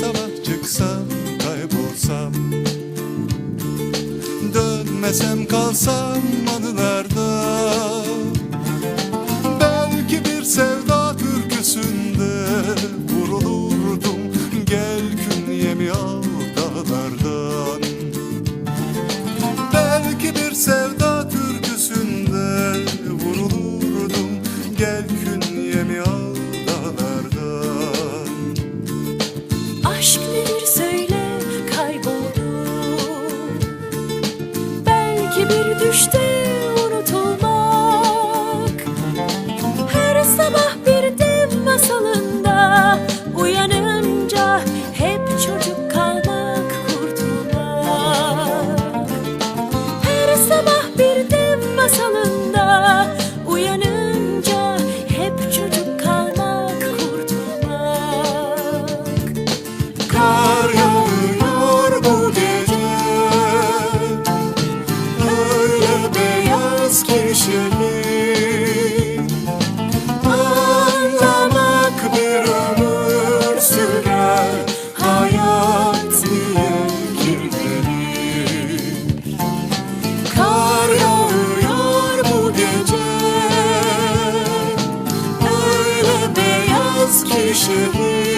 sabah çıksam kaybolsam Dönmesem kalsam anılarda. Belki bir sevda türküsünde vurulurdum Gel künyemi al dağlardan. Belki bir sevda türküsünde vurulurdum Gel künyemi al sabah bir dev masalında Uyanınca hep çocuk kalmak kurtulmak Her sabah bir dev masalında Uyanınca hep çocuk kalmak kurtulmak Kar yağıyor bu gece Öyle beyaz ki 是。